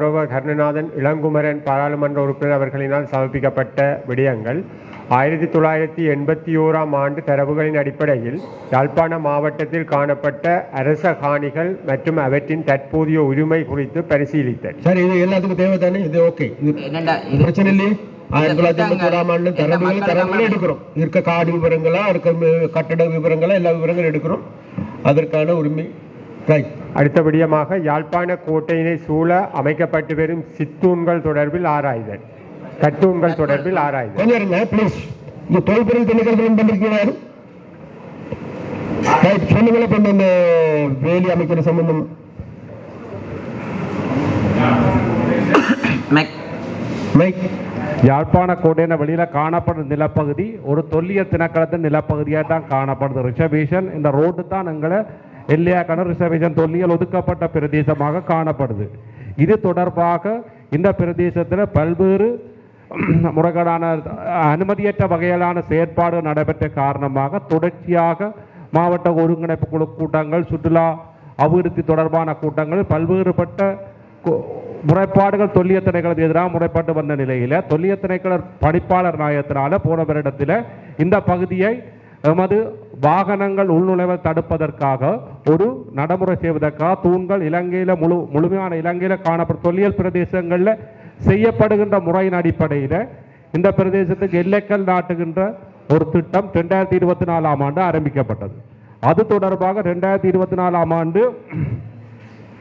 கௌரவ கருணநாதன் இளங்குமரன் பாராளுமன்ற உறுப்பினர் அவர்களினால் சமர்ப்பிக்கப்பட்ட விடயங்கள் ஆயிரத்தி தொள்ளாயிரத்தி எண்பத்தி ஓராம் ஆண்டு தரவுகளின் அடிப்படையில் யாழ்ப்பாண மாவட்டத்தில் காணப்பட்ட அரச காணிகள் மற்றும் அவற்றின் தற்போதைய உரிமை குறித்து பரிசீலித்தல். சரி இது எல்லாத்துக்கும் தேவை தானே? இது ஓகே. பிரச்சனை இல்லையே? ஆயிரத்தி தொள்ளாயிரத்தி எண்பத்தி ஓராம் ஆண்டு தரவுகள் தரவுகளை எடுக்கிறோம். இருக்க காடு விவரங்களா இருக்க கட்டட விவரங்களா எல்லா விவரங்களும் எடுக்கிறோம். அதற்கான உரிமை ரைட் அடுத்த விடயமாக யாழ்ப்பாண கோட்டையினை சூழ அமைக்கப்பட்டு வரும் சித்தூன்கள் தொடர்பில் ஆராய்தல். கட்டூன்கள் தொடர்பில் ஆராய்தல். இந்த தொல்பொருள் பண்ணிருக்கிறாரு இந்த வேலி அமைக்கிற சம்பந்தம். மெக் மைக் யாழ்ப்பாண கோட்டையின வெளியில காணப்படுற நிலப்பகுதி ஒரு தொல்லிய திணைக்களத்தின் நிலப்பகுதியாக தான் காணப்படுது. ரிசர்வேஷன் இந்த ரோடு தான் எங்களை எல்லையாக்கான ரிசர்வேஷன் தொல்லியல் ஒதுக்கப்பட்ட பிரதேசமாக காணப்படுது. இது தொடர்பாக இந்த பிரதேசத்தில் பல்வேறு முறைகளான அனுமதியற்ற வகையிலான செயற்பாடு நடைபெற்ற காரணமாக தொடர்ச்சியாக மாவட்ட ஒருங்கிணைப்பு குழு கூட்டங்கள் சுற்றுலா அபிவிருத்தி தொடர்பான கூட்டங்கள் பல்வேறுபட்ட முறைப்பாடுகள் தொல்லிய திணைக்களத்துக்கு எதிராக முறைப்பட்டு வந்த நிலையில் தொல்லிய திணைக்கள பணிப்பாளர் நாயத்தினால போன வருடத்தில் இந்த பகுதியை எமது வாகனங்கள் உள்நுழைவை தடுப்பதற்காக ஒரு நடைமுறை செய்வதற்காக தூண்கள் இலங்கையில் முழு முழுமையான இலங்கையில் காணப்படும் தொல்லியல் பிரதேசங்களில் செய்யப்படுகின்ற முறையின் அடிப்படையில் இந்த பிரதேசத்துக்கு எல்லைக்கல் நாட்டுகின்ற ஒரு திட்டம் ரெண்டாயிரத்தி இருபத்தி நாலாம் ஆண்டு ஆரம்பிக்கப்பட்டது. அது தொடர்பாக ரெண்டாயிரத்தி இருபத்தி நாலாம் ஆண்டு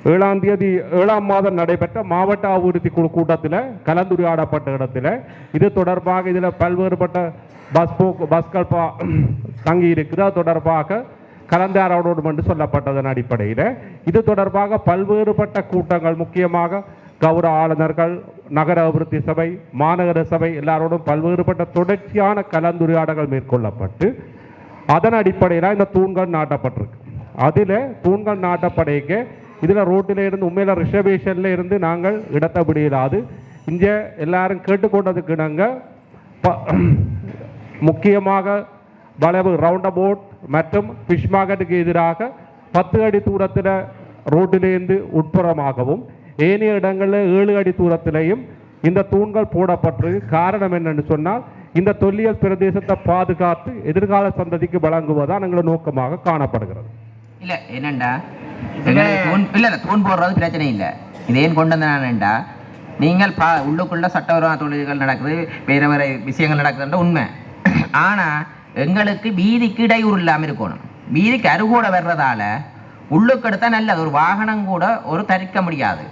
ஏழாம் தேதி ஏழாம் மாதம் நடைபெற்ற மாவட்ட அபிவிருத்தி குழு கூட்டத்தில் கலந்துரையாடப்பட்ட இடத்துல இது தொடர்பாக இதில் பல்வேறுபட்ட பஸ் போக்கு பஸ்கள் பா தங்கி இருக்குது அது தொடர்பாக கலந்தாரோடும் என்று சொல்லப்பட்டதன் அடிப்படையில் இது தொடர்பாக பல்வேறுபட்ட கூட்டங்கள் முக்கியமாக கௌரவ ஆளுநர்கள் நகர அபிவிருத்தி சபை மாநகர சபை எல்லாரோடும் பல்வேறுபட்ட தொடர்ச்சியான கலந்துரையாடல்கள் மேற்கொள்ளப்பட்டு அதன் அடிப்படையில் இந்த தூண்கள் நாட்டப்பட்டிருக்கு. அதில் தூண்கள் நாட்டப்படைக்கு இதில் ரோட்டில் இருந்து உண்மையில ரிசர்வேஷனில் இருந்து நாங்கள் இடத்தபடி இல்லாது இங்கே எல்லாரும் கேட்டுக்கொண்டதுக்கு நாங்கள் முக்கியமாக வளைவு ரவுண்ட் அபவுட் மற்றும் ஃபிஷ் மார்க்கெட்டுக்கு எதிராக பத்து அடி தூரத்தில் ரோட்டிலேருந்து உட்புறமாகவும் ஏனைய இடங்களில் ஏழு அடி தூரத்திலையும் இந்த தூண்கள் போடப்பட்டு காரணம் என்னன்னு சொன்னால் இந்த தொல்லியல் பிரதேசத்தை பாதுகாத்து எதிர்கால சந்ததிக்கு வழங்குவதான் எங்களை நோக்கமாக காணப்படுகிறது இல்லை என்னண்டா இல்ல இல்ல தூண் போடுறது பிரச்சனை இல்ல. இது ஏன் கொண்டு வந்தானேண்டா நீங்கள் பா உள்ளுக்குள்ள சட்டவிரோத தொழில்கள் நடக்குது வேற வேற விஷயங்கள் நடக்குதுன்ற உண்மை. ஆனா எங்களுக்கு வீதிக்கு இடையூறு இல்லாமல் இருக்கணும். வீதிக்கு அருகூட வர்றதால உள்ளுக்கு எடுத்தா நல்லது. ஒரு வாகனம் கூட ஒரு தரிக்க முடியாது.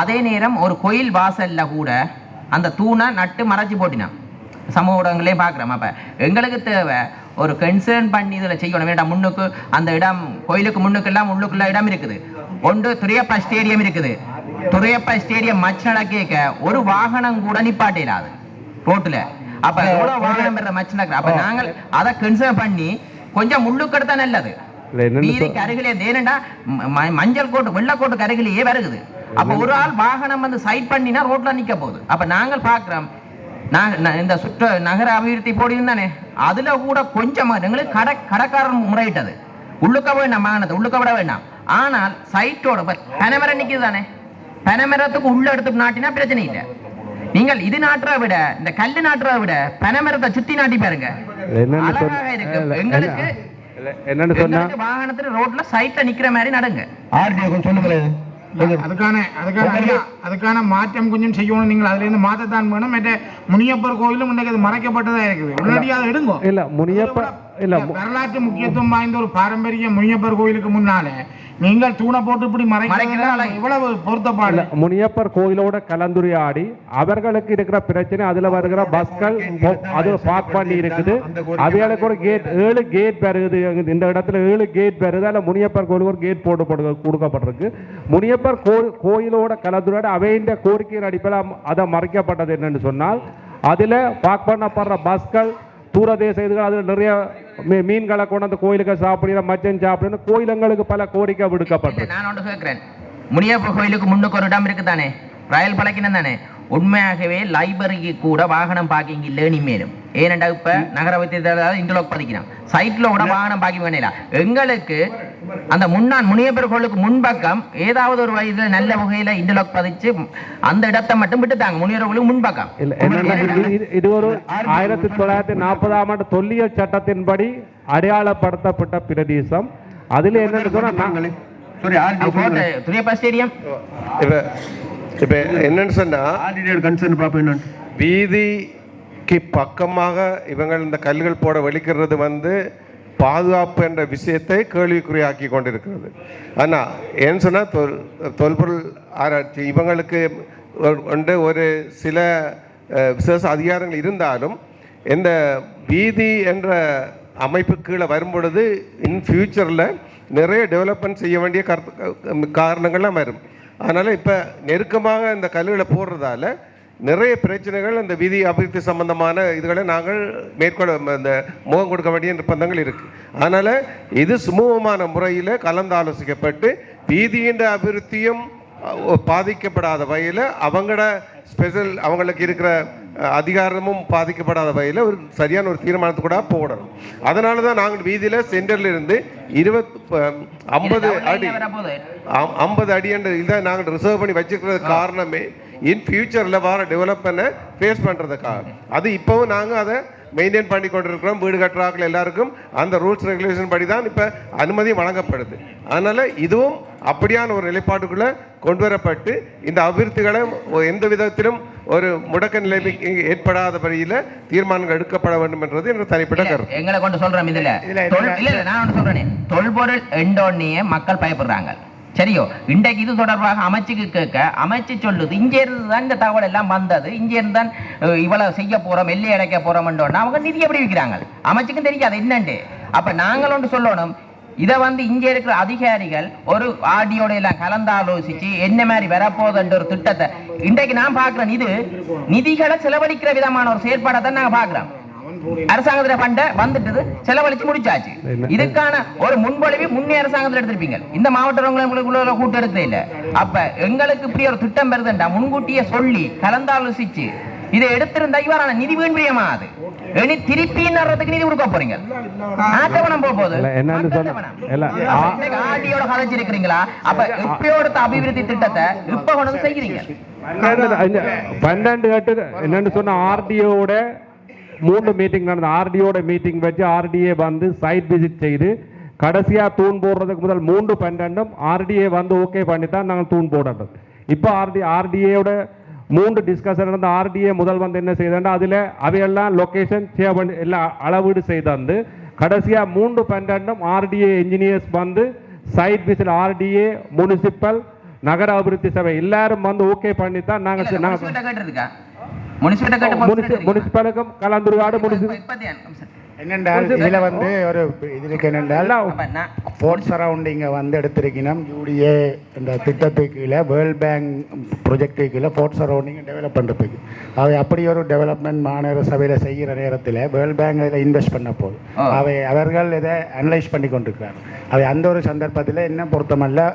அதே நேரம் ஒரு கோயில் வாசல்ல கூட அந்த தூணை நட்டு மறைச்சு போட்டினான் சமூக ஊடகங்களே பார்க்குறோம் அப்போ எங்களுக்கு தேவை ஒரு கன்சர்ன் பண்ணி இதில் செய்யணும். வேண்டாம் முன்னுக்கு அந்த இடம் கோயிலுக்கு முன்னுக்கெல்லாம் உள்ளுக்குள்ள இடம் இருக்குது. ஒன்று துரியப்பா ஸ்டேடியம் இருக்குது. துரியப்பா ஸ்டேடியம் மச் நடக்க ஒரு வாகனம் கூட நிப்பாட்டிடாது ரோட்டில். அப்போ எவ்வளோ வாகனம் பெற மச் நடக்குது அப்போ நாங்கள் அதை கன்சர்ன் பண்ணி கொஞ்சம் முள்ளுக்கு எடுத்தா நல்லது. வீதிக்கு அருகிலே ஏனண்டா மஞ்சள் கோட்டு வெள்ளக்கோட்டுக்கு அருகிலேயே வருகுது. அப்ப ஒரு ஆள் வாகனம் வந்து சைட் பண்ணினா ரோட்ல நிக்க போகுது. அப்ப நாங்கள் பார்க்கிறோம் இந்த சுற்று நகர அபிவிருத்தி போடியும் தானே? அதுல கூட கொஞ்சமா எங்களுக்கு கடை கடைக்காரன் முறையிட்டது. உள்ளுக்க வேண்டாம் வாகனத்தை உள்ளுக்க விட வேண்டாம். ஆனால் சைட்டோட இப்ப பனைமரம் நிக்குது தானே? பனைமரத்துக்கு உள்ள எடுத்து நாட்டினா பிரச்சனை இல்லை. நீங்கள் இது நாட்டுறதை விட இந்த கல்லு நாட்டுறதை விட பனைமரத்தை சுத்தி நாட்டி பாருங்க. எங்களுக்கு வாகனத்துல ரோட்ல சைட்ல நிக்கிற மாதிரி நடங்க. ஆர்டிஓ கொஞ்சம் சொல்லுங்களேன். அதுக்கான அதுக்கான ஐயா, அதுக்கான மாற்றம் கொஞ்சம் செய்யணும். நீங்கள் அதுல இருந்து மாற்றத்தான் வேணும். மற்ற முனியப்பர் கோயிலும் இன்னைக்கு அது மறைக்கப்பட்டதா இருக்குது. உடனடியாக அதை எடுங்க. இல்ல முனியப்ப இல்ல வரலாற்று முக்கியத்துவம் வாய்ந்த ஒரு பாரம்பரிய முனியப்பர் கோயிலுக்கு முன்னால நீங்கள் தூணை போட்டு இப்படி மறைக்கிறது மறைக்கிறது இவ்வளவு பொருத்தப்பாடு. முனியப்பர் கோயிலோட கலந்துரையாடி அவர்களுக்கு இருக்கிற பிரச்சனை அதுல வருகிற பஸ்கள் அது பார்க் பண்ணி இருக்குது. அவைகளுக்கு ஒரு கேட் ஏழு கேட் வருது இந்த இடத்துல ஏழு கேட் வருது அதுல முனியப்பர் கோயிலுக்கு ஒரு கேட் போட்டு போட்டு கொடுக்கப்பட்டிருக்கு. முனியப்பர் கோ- கோயிலோட கலந்துரையாடி அவையின் கோரிக்கையின் அடிப்படையில் அதை மறைக்கப்பட்டது என்னன்னு சொன்னால் அதுல பார்க் பண்ணப்படுற பஸ்கள் தூரதேச இதுகள் அதில் நிறைய மீன்களை கொண்டு அந்த கோயிலுக்கு சாப்பிடுற மச்சன் சாப்பிடுற கோயிலங்களுக்கு பல கோரிக்கை இல்ல, விடுக்கப்பட்டது. நான் ஒன்று கேட்குறேன். முனியப்ப கோயிலுக்கு முன்னுக்கு ஒரு இடம் இருக்குதானே? ராயல் பழக்கினம் தானே உண்மையாகவே லைப்ரரிக்கு கூட வாகனம் பார்க்கிங் இல்லை இனிமேலும். ஏனெண்டா இப்ப நகர வைத்தியர் இன்டர்லாக் பதிக்கிறான் சைட்ல கூட வாகனம் பார்க்கிங் பண்ணல எங்களுக்கு அந்த முன்னாள் முனியப்பர் கோளுக்கு முன்பக்கம் ஏதாவது ஒரு வயதுல நல்ல வகையில இன்டர்லாக் பதிச்சு அந்த இடத்தை மட்டும் விட்டுட்டாங்க. முனியப்பர் கோளுக்கு முன்பக்கம் இது- ஒரு ஆயிரத்தி தொள்ளாயிரத்தி நாற்பதாம் ஆண்டு தொல்லியல் சட்டத்தின்படி அடையாளப்படுத்தப்பட்ட பிரதேசம். அதுல என்னன்னு சொன்னா துரியப்பா ஸ்டேடியம். இப்போ என்னன்னு சொன்னா ஆர்டினேட் கன்சர்ன் பார்ப்போம் என்னன்னு வீதிக்கு பக்கமாக இவங்கள் இந்த கல்லுகள் போட வெளிக்கிறது வந்து பாதுகாப்பு என்ற விஷயத்தை கேள்விக்குறியாக்கி கொண்டிருக்கிறது. ஆனால் ஏன்னு சொன்னால் தொல் தொல்பொருள் ஆராய்ச்சி இவங்களுக்கு வந்து ஒரு சில விசேஷ அதிகாரங்கள் இருந்தாலும் இந்த வீதி என்ற அமைப்பு கீழே வரும்பொழுது இன் ஃபியூச்சரில் நிறைய டெவலப்மெண்ட் செய்ய வேண்டிய கருத்து காரணங்கள்லாம் வரும். அதனால் இப்போ நெருக்கமாக இந்த கல்லுகளை போடுறதால நிறைய பிரச்சனைகள் அந்த விதி அபிவிருத்தி சம்பந்தமான இதுகளை நாங்கள் மேற்கொள்ள இந்த முகம் கொடுக்க வேண்டிய நிர்பந்தங்கள் இருக்குது அதனால் இது சுமூகமான முறையில் கலந்து ஆலோசிக்கப்பட்டு வீதியின் அபிவிருத்தியும் பாதிக்கப்படாத வகையில் அவங்களோட ஸ்பெஷல் அவங்களுக்கு இருக்கிற அதிகாரமும் பாதிக்கப்படாத வகையில் ஒரு சரியான ஒரு தீர்மானத்தை கூட போடணும். அதனால தான் நாங்கள் வீதியில் சென்டர்ல இருந்து இருபத் ஐம்பது அடி ஐம்பது அடி என்ற இதை நாங்கள் ரிசர்வ் பண்ணி வச்சிருக்கிறது காரணமே இன் ஃபியூச்சரில் வர டெவலப்மெண்ட்டை ஃபேஸ் பண்ணுறதுக்காக அது இப்போவும் நாங்கள் அதை மெயின்டைன் பண்ணி கொண்டிருக்கிறோம். வீடு கட்டுறாக்கள் எல்லாருக்கும் அந்த ரூல்ஸ் ரெகுலேஷன் படி தான் இப்போ அனுமதி வழங்கப்படுது. அதனால் இதுவும் அப்படியான ஒரு நிலைப்பாட்டுக்குள்ளே கொண்டு வரப்பட்டு இந்த அபிவிருத்திகளை எந்த விதத்திலும் ஒரு முடக்க நிலைமை ஏற்படாத வழியில் தீர்மானங்கள் எடுக்கப்பட வேண்டும் என்றது என்ற தனிப்பட்ட கருத்து. எங்களை கொண்டு சொல்றோம் இதுல. தொல்- இல்ல. இல்ல நான் சொல்றேனே. தொல்பொருள் எண்டோன்னியே மக்கள் பயப்படுறாங்க. சரியோ? இன்றைக்கு இது தொடர்பாக அமைச்சுக்கு கேட்க அமைச்சு சொல்லுது இங்க இருந்து தான் இந்த தகவல் எல்லாம் வந்தது இங்க இருந்து தான் இவ்வளவு செய்ய போறோம் எல்லை அடைக்க போறோம்ன்றோன்னா அவங்க நிதி எப்படி விற்கிறாங்க? அமைச்சுக்கும் தெரியாது என்னண்டு? அப்ப நாங்கள் ஒன்று சொல்லணும் இதை வந்து இங்க இருக்கிற அதிகாரிகள் ஒரு ஆடியோட எல்லாம் கலந்தாலோசிச்சு என்ன மாதிரி வரப்போகுதுன்ற ஒரு திட்டத்தை இன்றைக்கு நான் பாக்குறேன் இது நிதிகளை செலவழிக்கிற விதமான ஒரு செயற்பாடை தான் நாங்கள் பார்க்கிறோம். அரசாங்கத்துல பண்ட வந்துட்டது செலவழிச்சு முடிச்சாச்சு. இதுக்கான ஒரு முன்மொழிவு முன்னே அரசாங்கத்துல எடுத்திருப்பீங்க. இந்த மாவட்டங்களை உங்களுக்கு கூட்டு எடுத்தே இல்ல. அப்ப எங்களுக்கு இப்படி ஒரு திட்டம் வருதுண்டா? முன்கூட்டியே சொல்லி கலந்தாலோசிச்சு. இதை எடுத்திருந்தா இவரான நிதி வீண்பிரியமா அது? இனி திருப்பி நடுறதுக்கு நிதி கொடுக்க போறீங்க. ஆட்டவனம் போக போகுது. ஆடியோட கதைச்சு இருக்கிறீங்களா அப்ப இப்பயோ எடுத்த அபிவிருத்தி திட்டத்தை இப்ப கொண்டு செய்கிறீங்க. பன்னெண்டு கட்டு என்னன்னு சொன்ன ஆர்டிஓட மூணு மீட்டிங் நடந்த ஆர்டிஓட மீட்டிங் வச்சு ஆர்டிஏ வந்து சைட் விசிட் செய்து கடைசியா தூண் போடுறதுக்கு முதல் மூன்று பன்னெண்டும் ஆர்டிஏ வந்து ஓகே பண்ணி தான் நாங்கள் தூண் போடுறது இப்போ ஆர்டி ஆர்டிஏயோட மூன்று டிஸ்கஷன் நடந்த ஆர்டிஏ முதல் வந்து என்ன செய்தாண்டா அதில் அவையெல்லாம் லொகேஷன் சேவ் பண்ணி எல்லாம் அளவீடு செய்து கடைசியா மூன்று பன்னெண்டும் ஆர்டிஏ இன்ஜினியர்ஸ் வந்து சைட் விசிட் ஆர்டிஏ முனிசிபல் நகர அபிவிருத்தி சபை எல்லாரும் வந்து ஓகே பண்ணி தான் நாங்கள் நாங்கள் முனிசிபல்ட்ட கேட்டிருக்கா முனிசிபல்ட்ட கேட்டு முனிசிபலுக்கும் கலந்துரையாடு முனிசி என்னென்றால் இதுல வந்து ஒரு இதுக்கு என்னென்றால் ஃபோர்ட் சரௌண்டிங்கை வந்து எடுத்திருக்கணும். யூடிஏ இந்த திட்டத்துக்கு கீழே வேர்ல்ட் பேங்க் ப்ரொஜெக்டுக்கு கீழே ஃபோர்ட் சரௌண்டிங் டெவலப் பண்ணுறதுக்கு அவை அப்படி ஒரு டெவலப்மெண்ட் மாநகர சபையில் செய்கிற நேரத்தில் வேர்ல்ட் பேங்க் இதில் இன்வெஸ்ட் பண்ண போகுது. அவை அவர்கள் இதை அனலைஸ் பண்ணி கொண்டிருக்கிறாங்க அவை அந்த ஒரு சந்தர்ப்பத்தில் என்ன பொருத்தமல்ல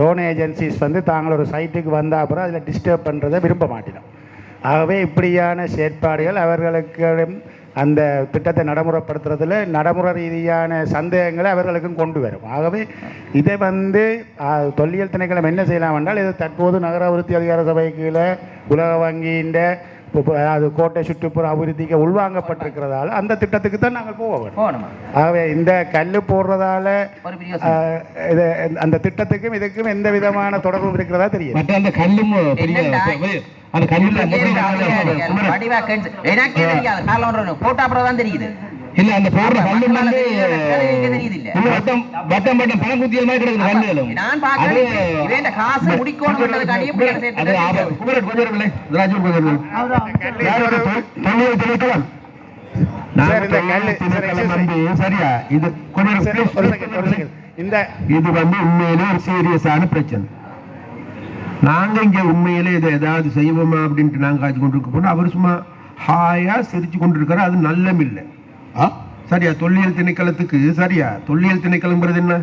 டோன் ஏஜென்சிஸ் வந்து தாங்கள் ஒரு சைட்டுக்கு வந்த அப்புறம் அதில் டிஸ்டர்ப் பண்ணுறதை விரும்ப மாட்டினோம். ஆகவே இப்படியான செயற்பாடுகள் அவர்களுக்கு அந்த திட்டத்தை நடைமுறைப்படுத்துறதுல நடைமுறை ரீதியான சந்தேகங்களை அவர்களுக்கும் கொண்டு வரும். ஆகவே இதை வந்து தொல்லியல் திணைக்களம் என்ன செய்யலாம் என்றால் இது தற்போது நகர அதிகார சபை கீழே உலக வங்கியின் அது கோட்டை சுற்றுப்புற அபிவிருத்திக்கு உள்வாங்கப்பட்டிருக்கிறதால அந்த திட்டத்துக்கு தான் நாங்கள் போக வேண்டும். ஆகவே இந்த கல் போடுறதால இது அந்த திட்டத்துக்கும் இதுக்கும் எந்த விதமான தொடர்பும் இருக்கிறதா தெரியும் எனக்கே தெரியாது. தெரியுது. இல்ல அந்த போடுற கல்லும் வந்து வட்டம் வட்டம் வட்டம் பணம் குத்திய மாதிரி கிடக்குது கல்லுகளும். நான் இவன் காசு அது ஆபத்து. குமரன். ராஜு கல்லு- இது வந்து உண்மையிலே ஒரு சீரியஸான பிரச்சனை. நாங்க இங்க உண்மையிலே இதை ஏதாவது செய்வோமா அப்படின்ட்டு நாங்க காய்ச்சி கொண்டு இருக்க போனா அவர் சும்மா ஹாயா சிரிச்சு கொண்டு இருக்காரு அது நல்லம் இல்லை ஆ? சரியா தொல்லியல் திணைக்களத்துக்கு சரியா? தொல்லியல் திணைக்களம்ங்கிறது என்ன?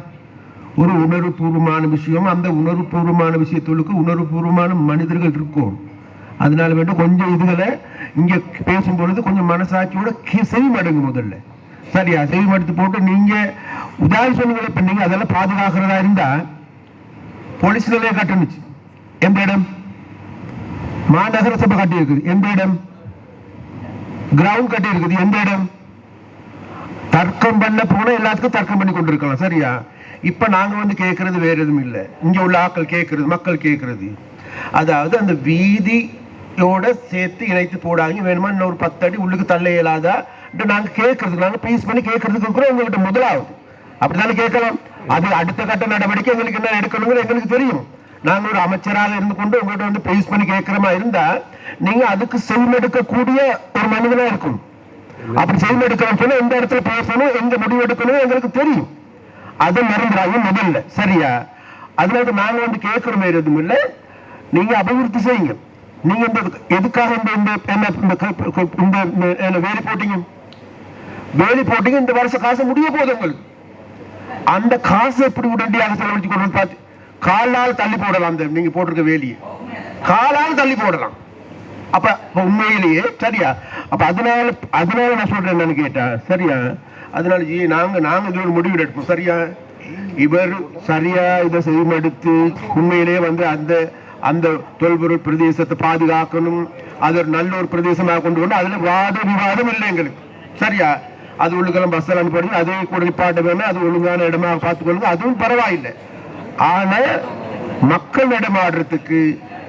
ஒரு உணர்வுபூர்வமான விஷயம் அந்த உணர்வுபூர்வமான விஷயத்துக்கு உணர்வுபூர்வமான மனிதர்கள் இருக்கும். அதனால வேண்டும் கொஞ்சம் இதுகளை இங்க பேசும்பொழுது கொஞ்சம் மனசாட்சியோட செவி மடங்கு முதல்ல. சரியா செவிமடுத்து போட்டு நீங்க உதாரி சொல்லுங்களை பண்ணீங்க அதெல்லாம் பாதுகாக்கிறதா இருந்தா போலீஸ் நிலைய கட்டணுச்சு. எந்த இடம்? மாநகர சபை கட்டி இருக்குது எந்த இடம்? கிரவுண்ட் கட்டி இருக்குது எந்த இடம்? தர்க்கம் பண்ண போனால் எல்லாத்துக்கும் தர்க்கம் பண்ணி கொண்டிருக்கலாம் சரியா? இப்ப நாங்க வந்து கேட்கறது வேற எதுவும் இல்லை. இங்க உள்ள ஆக்கள் கேட்கறது மக்கள் கேட்கறது அதாவது அந்த வீதியோட சேர்த்து இணைத்து போடாங்க வேணுமா இன்னும் ஒரு பத்து அடி உள்ளுக்கு தள்ள இயலாதா? நாங்க கேட்கறதுக்கு நாங்க பீஸ் பண்ணி கேட்கறதுக்கு கூட எங்கள்கிட்ட முதலாவது. அப்படித்தானே கேட்கலாம்? அது அடுத்த கட்ட நடவடிக்கை எங்களுக்கு என்ன எடுக்கணுங்கிற எங்களுக்கு தெரியும். நாங்க ஒரு அமைச்சராக இருந்து கொண்டு உங்கள்கிட்ட வந்து பேஸ் பண்ணி கேட்கிறமா இருந்தா நீங்க அதுக்கு செல்மெடுக்கக்கூடிய ஒரு மனிதனாக இருக்கும் அப்படி செவிமெடுக்கணும் சொன்னா எந்த இடத்துல பேசணும் எங்க முடிவு எடுக்கணும் எங்களுக்கு தெரியும். அது மறந்துடாங்க முதல்ல. சரியா? அதனால நாங்க வந்து கேட்கிறோமே எதுவும் இல்லை. நீங்க அபிவிருத்தி செய்யுங்க. நீங்க இந்த எதுக்காக இந்த இந்த வேலி போட்டீங்க? வேலி போட்டீங்க இந்த வருஷம் காசு முடிய போகுது உங்களுக்கு. அந்த காசு எப்படி உடனடியாக செலவழிச்சு கொண்டு பார்த்து காலால் தள்ளி போடலாம் அந்த நீங்க போட்டிருக்க வேலியை. காலால் தள்ளி போடலாம். அப்ப உண்மையிலேயே சரியா? அப்போ அதனால அதனால நான் சொல்கிறேன் என்னன்னு கேட்டா சரியா? அதனால ஜி நாங்கள் நாங்கள் இது ஒரு முடிவு எடுப்போம் சரியா? இவர் சரியா இதை செய்மெடுத்து உண்மையிலேயே வந்து அந்த அந்த தொல்பொருள் பிரதேசத்தை பாதுகாக்கணும் அது ஒரு நல்ல ஒரு பிரதேசமாக கொண்டு வந்து அதில் வாத விவாதம் இல்லை எங்களுக்கு சரியா? அது உள்ளுக்கெல்லாம் பஸ் எல்லாம் அதே கூட நிப்பாட்ட வேணும் அது ஒழுங்கான இடமாக பார்த்துக்கொள்ளுங்க அதுவும் பரவாயில்லை. ஆனால் மக்கள் நடமாடுறதுக்கு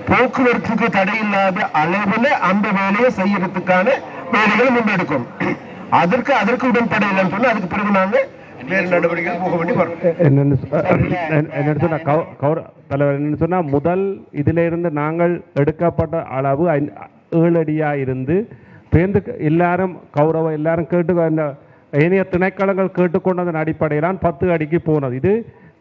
போக்குவரத்துக்கு தடை இல்லாத அளவுல அந்த வேலையை செய்யறதுக்கான வேலைகளை முன்னெடுக்கும். அதற்கு அதற்கு உடன்பட இல்லைன்னு சொன்னா அதுக்கு பிறகு நாங்க தலைவர் சொன்னா முதல் இதுல இருந்து நாங்கள் எடுக்கப்பட்ட அளவு ஏழு அடியா இருந்து பேருந்து எல்லாரும் கௌரவ எல்லாரும் கேட்டு ஏனைய திணைக்களங்கள் கேட்டுக்கொண்டதன் அடிப்படையிலான் பத்து அடிக்கு போனது. இது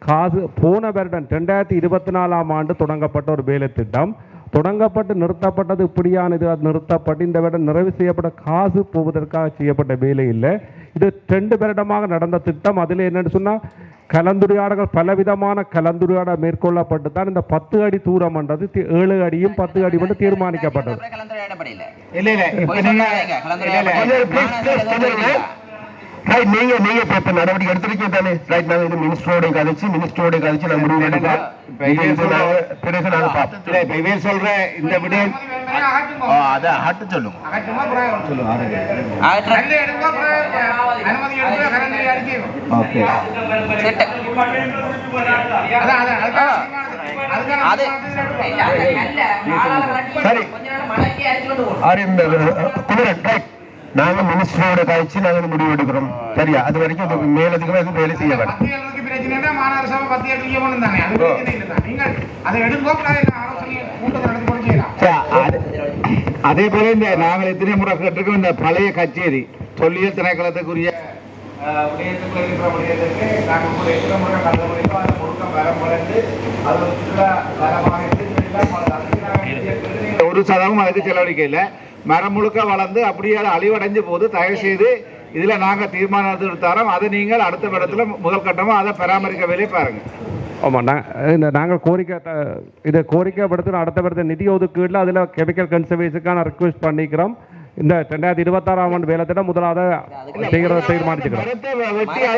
காசு போன வருடம் ரெண்டாயிரத்தி இருபத்தி நாலாம் ஆண்டு தொடங்கப்பட்ட ஒரு வேலை திட்டம். தொடங்கப்பட்டு நிறுத்தப்பட்டது இப்படியானது. அது நிறுத்தப்பட்டு இந்த வருடம் நிறைவு செய்யப்பட்ட காசு போவதற்காக செய்யப்பட்ட வேலை இல்லை. இது ரெண்டு வருடமாக நடந்த திட்டம். அதில் என்னன்னு சொன்னா கலந்துரையாடல்கள் பலவிதமான கலந்துரையாடல் மேற்கொள்ளப்பட்டு தான் இந்த பத்து அடி தூரம் என்றது ஏழு அடியும் பத்து அடி மட்டும் தீர்மானிக்கப்பட்டது. ரைட் நீங்க நீங்க இப்ப நடவடிக்கை எடுத்திருக்கீங்க தானே? ரைட் நாங்க இது மினிஸ்டரோட கழிச்சு மினிஸ்டரோட கழிச்சு நான் முடிவு நாங்க பிறகு நாங்க பார்ப்போம். இல்ல இப்ப இவன் சொல்ற இந்த விடயம் அதை அகட்டு சொல்லுங்க. ஓகே. சரி. குமரன் ரைட் நாங்க மினிஸ்டரோட கழிச்சு நாங்க முடிவு எடுக்கிறோம். சரியா? அது வரைக்கும் மேலதிகமா எதுவும் வேலை செய்ய வேண்டாம் அது போல இந்த நாங்கள் எத்தனை முறை கேட்டிருக்கோம் இந்த பழைய கச்சேரி. தொல்லியல் திணைக்களத்துக்குரிய அஹ், விடயத்துக்குள்ள இருக்கிற விடயத்துக்கு நாங்கள் கூட எத்தனை முறை நல்ல முறையோ அந்த முழுக்கம் வர முறைந்து அது ஒரு சுற்றுலா நாங்கள் ஒரு சதவீதம் அதுக்கு செலவழிக்கல மரம் முழுக்க வளர்ந்து அப்படியே அழிவடைஞ்ச போது தயவு செய்து இதுல நாங்க தீர்மானம் எடுத்தாரோம் அதை நீங்கள் அடுத்த இடத்துல முதல் கட்டமா அதை பராமரிக்க வேலையை பாருங்க. ஆமாம் நான் இந்த நாங்கள் கோரிக்கை இதை கோரிக்கை படுத்தின அடுத்த வருட நிதி ஒதுக்கீட்டில் அதில் கெமிக்கல் கன்சர்வேஷனுக்கான ரெக்வெஸ்ட் பண்ணிக்கிறோம். இந்த ரெண்டாயிரத்தி இருபத்தாறாம் ஆண்டு வேலை திட்டம் முதலாவது தீர்மானிச்சுக்கிறோம். மரத்தை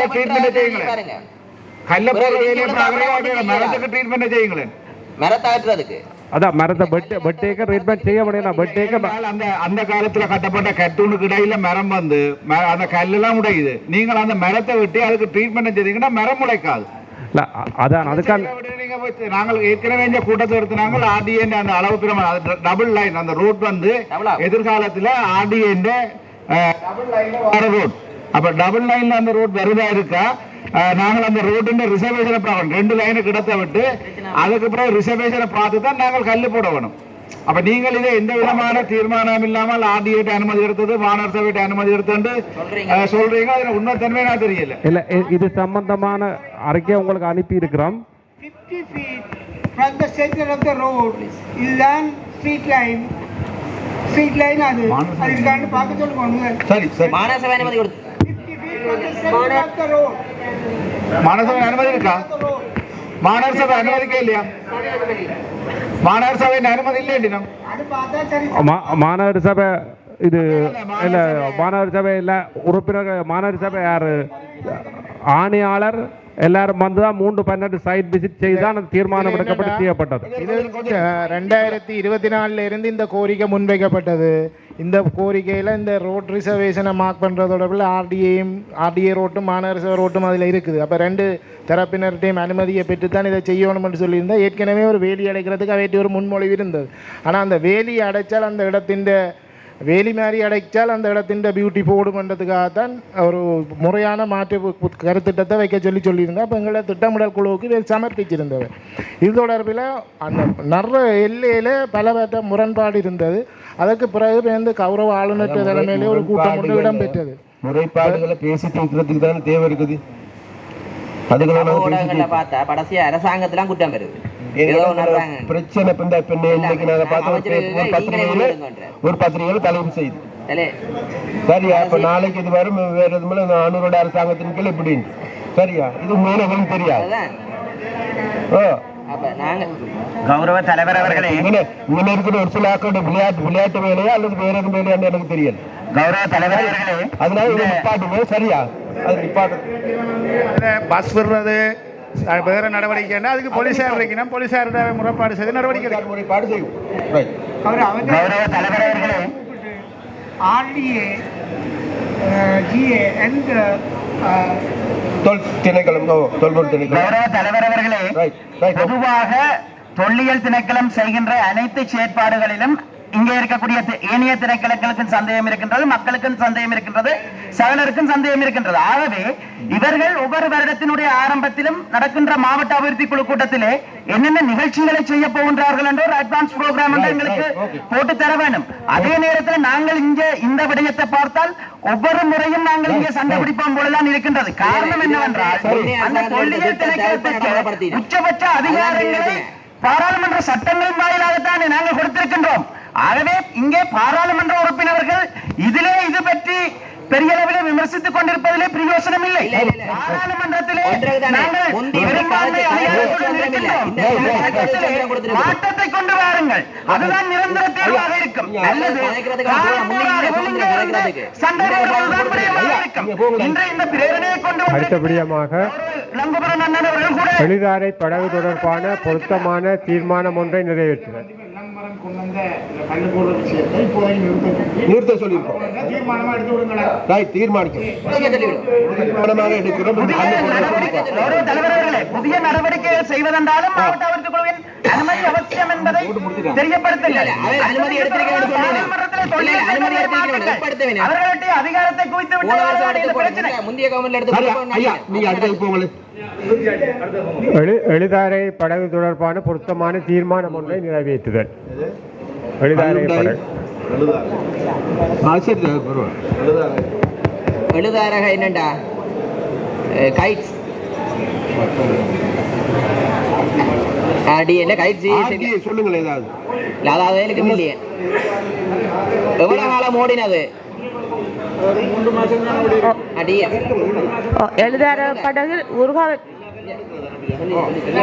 ட்ரீட்மெண்ட் செய்யுங்களேன். மரத்தை ஆட்டுறதுக்கு. அதான் மரத்தை பெட்டு பெட்டேக்க ட்ரீட்மெண்ட் செய்ய முடியும் பெட்டேக்க அந்த அந்த காலத்துல கட்டப்பட்ட கட்டூனுக்கு இடையில மரம் வந்து ம- அந்த கல்லெல்லாம் உடையுது. நீங்கள் அந்த மரத்தை வெட்டி அதுக்கு ட்ரீட்மெண்ட் செய்தீங்கன்னா மரம் முளைக்காது இல்லை அதான் போய் நாங்கள் ஏற்கனவே இந்த கூட்டத்தை எடுத்தினாங்க. ஆர்டிஎன் அந்த அளவு பிரமாணம் டபுள் லைன் அந்த ரோட் வந்து? எதிர்காலத்துல ஆர்டிஎன் டபுள் லைன்ல வர ரோட் அப்ப டபுள் லைன்ல அந்த ரோட் வருதா இருக்கா? நாங்கள் அந்த ரோட்டுன்ற ரிசர்வேஷனை பார்க்கணும் ரெண்டு லைனு கிடத்த விட்டு அதுக்கப்புறம் ரிசர்வேஷனை பார்த்து தான் நாங்கள் கல் போட வேணும். அப்ப நீங்கள் இதை எந்த விதமான தீர்மானம் இல்லாமல் ஆர்டிஏட்டு அனுமதி எடுத்தது மாநகர சபைட்டு அனுமதி எடுத்து சொல்றீங்க. அதுல உண்மை தன்மையா தெரியல. இல்லை இது சம்பந்தமான அறிக்கை உங்களுக்கு அனுப்பி இருக்கிறோம் 50 feet from the center of the road is land street line. Street line அது. அது இருக்கான்னு பார்க்க சொல்லுங்க. சரி சரி. மாநகர அனுமதி கொடுத்து 50 அனுமதி இருக்கா? The சபை அனுமதிக்கே இல்லையா? மாநகர சபையின் அனுமதி இல்லையா நம்ம சபை இது இல்ல மாநகர சபை இல்ல உறுப்பினர்கள் மாநகர சபை யாரு? ஆணையாளர் எல்லாரும் வந்துதான் மூன்று பன்னெண்டு சைட் விசிட் செய்து தான் அந்த தீர்மானம் எடுக்கப்பட்டு செய்யப்பட்டது இது ரெண்டாயிரத்தி இருபத்தி நாலுல இருந்து இந்த கோரிக்கை முன்வைக்கப்பட்டது. இந்த கோரிக்கையில் இந்த ரோட் ரிசர்வேஷனை மார்க் பண்ணுறது தொடர்பில் ஆர்டிஏயும் ஆர்டிஏ ரோட்டும் மாநகர ரோட்டும் அதில் இருக்குது. அப்போ ரெண்டு தரப்பினர்கிட்டையும் அனுமதியை பெற்று தான் இதை செய்யணும்னு சொல்லியிருந்தா ஏற்கனவே ஒரு வேலி அடைக்கிறதுக்கு அவைட்டி ஒரு முன்மொழிவு இருந்தது. ஆனால் அந்த வேலி அடைச்சால் அந்த இடத்தின் வேலி மாதிரி அடைச்சால் அந்த இடத்தின் பியூட்டி போடுமன்றதுக்காகத்தான் ஒரு முறையான மாற்று கருத்திட்டத்தை வைக்க சொல்லி சொல்லியிருந்தேன் அப்போ எங்களை திட்டமிடல் குழுவுக்கு இதை சமர்ப்பிச்சிருந்தவர் இது தொடர்பில் அந்த நிறைய எல்லையில் பலவற்ற முரண்பாடு இருந்தது அதற்கு பிறகு வந்து கௌரவ ஆளுநர் தலைமையிலே ஒரு கூட்டம் ஒன்று இடம்பெற்றது முறைப்பாடுகளை பேசி தீர்க்கிறதுக்கு தானே தேவை இருக்குது அதுகளை பார்த்தா கடைசியா அரசாங்கத்திலாம் குற்றம் வருது பிரச்சனை பின்ன பின்ன இன்னைக்கு நாங்க பார்த்த ஒரு பத்திரிகையில தலைப்பு செய்யுது தலே. சரியா? இப்ப நாளைக்கு இது வரும் வேற மேல நானூரோட அரசாங்கத்தின் கீழே இப்படின்னு சரியா? இது தெரியாது. ஓ. கௌரவ தலைவர் அவர்களே. இங்கே இருக்கிற ஒரு சில ஆக்கள் விளையாட்டு விளையாட்டு வேலையா அல்லது வேற எதுவும் வேலையான்னு எனக்கு தெரியல. கௌரவ தலைவர் அவர்களே அதனால இது நிப்பாட்டுமே சரியா? அது நிப்பாட்டு. பஸ் விடுறது அது வேறு நடவடிக்கைன்னா அதுக்கு போலீஸார் இருக்கணும். போலீஸார்கிட்ட முறைப்பாடு செய்து நடவடிக்கை எடுக்கணும். முறைப்பாடு செய்யும். ரைட் அவர் ஆர்டிஏ ஜிஏ அண்ட் தொல் திணைக்களம் தொல்பொருள் திணைக்களம். தலைவர் அவர்களே பொதுவாக தொல்லியல் திணைக்களம் செய்கின்ற அனைத்து செயற்பாடுகளிலும் இங்கே இருக்கக்கூடிய ஏனைய திணைக்களங்களுக்கும் சந்தேகம் இருக்கின்றது மக்களுக்கும் சந்தேகம் இருக்கின்றது சகலருக்கும் சந்தேகம் இருக்கின்றது. ஆகவே இவர்கள் ஒவ்வொரு வருடத்தினுடைய ஆரம்பத்திலும் நடக்கின்ற மாவட்ட அபிவிருத்தி குழு கூட்டத்திலே என்னென்ன நிகழ்ச்சிகளை செய்ய போகின்றார்கள் என்ற ஒரு அட்வான்ஸ் ப்ரோக்ராம் என்று எங்களுக்கு போட்டு தர வேண்டும். அதே நேரத்தில் நாங்கள் இங்கே இந்த விடயத்தை பார்த்தால் ஒவ்வொரு முறையும் நாங்கள் இங்கே சண்டை பிடிப்போம் போலதான் இருக்கின்றது. காரணம் என்னவென்றால் அந்த தொல்லியல் திணைக்களத்துக்கு உச்சபட்ச அதிகாரங்களை பாராளுமன்ற சட்டங்களின் வாயிலாகத்தான் நாங்கள் கொடுத்திருக்கின்றோம். ஆகவே இங்கே பாராளுமன்ற உறுப்பினர்கள் இதிலே இது பற்றி பெரிய அளவில் விமர்சித்துக் கொண்டிருப்பதிலே பிரயோசனம் இல்லை. பாராளுமன்றத்திலே. மாற்றத்தை கொண்டு வாருங்கள். அதுதான் நிரந்தர தேர்வாக இருக்கும். வந்து அடுத்தபடியமாக எளிதாரை படகு தொடர்பான பொருத்தமான தீர்மானம் ஒன்றை நிறைவேற்றினர் நிறுத்தி நிறுத்த சொல்லியிருக்கோம். ரைட் தீர்மானிக்கும் எடுக்கிறோம். புதிய நடவடிக்கைகள் செய்வதென்றாலும் மாவட்ட குழுவின் அனுமதி அவசியம் என்பதை அனுமதி. அவர்களுடைய அதிகாரத்தை குவித்து விட்டு. முந்தைய கவர்மெண்ட்ல எடுத்து நீங்க எளிதாரை படகு தொடர்பான பொருத்தமான தீர்மானம் ஒன்றை நிறைவேற்றுதல். எளிதாரை படகு. எழுதாரக என்னண்டா? கைட்ஸ் அடி என்ன கைட்ஸ் ஆர்டிஐ சொல்லுங்களேன் ஏதாவது. அதாவது எனக்கு இல்லையே எவ்வளவு காலம் ஓடினது? அடி எழுதார படகு உருகா